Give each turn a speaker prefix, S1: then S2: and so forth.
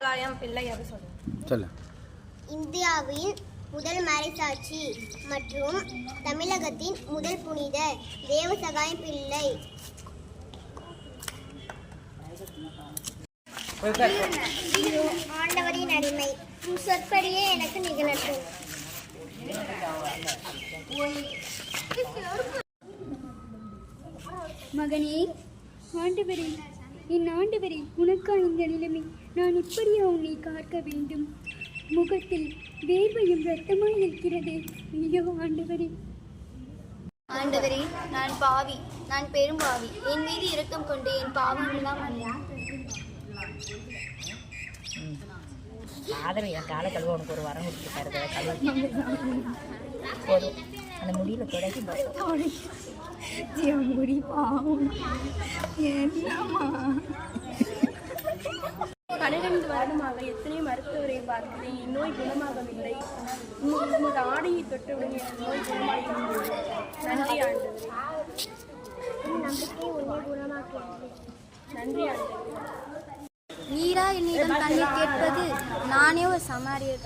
S1: பிள்ளை அது சொல்லு.
S2: இந்தியாவின் முதல் மறைசாட்சி மற்றும் தமிழகத்தின் முதல் புனித தேவசகாயம் பிள்ளை. ஆண்டவரின் அடிமை. சொற்படியே எனக்கு நிகழட்டும்.
S3: மகனே ஆண்டவரே என் ஆண்டவரே உனக்கா இந்த நிலைமை. நான் இப்படியா உன்னை காக்க வேண்டும். முகத்தில் வேர்வையும் இரத்தமாய் இருக்கிறது ஐயோ ஆண்டவரே.
S4: ஆண்டவரே நான் பாவி. நான் பெரும் பாவி. என் மீது இரக்கம் கொண்டு என் பாவமெல்லாம் மன்னியும்.
S5: ஆதரவு என் காலை கழுவ உனக்கு ஒரு வரம் கொடுத்துருக்காரு போதும். அந்த முடியல தொடக்கி
S3: முடி பாவம்
S1: பன்னிரண்டு வருடமாக எத்தனை மருத்துவரை பார்க்கிறேன். என் நோய் குணமாகவில்லை. உமது உமது ஆடையை தொட்டவுடன் என் நோய் குணமாகிவிட்டது நன்றி ஆண்டவரே நன்றி ஆண்டவரே.
S4: நீரா என்னிடம் தண்ணீர் கேட்பது நானே ஒரு சமாரியர்.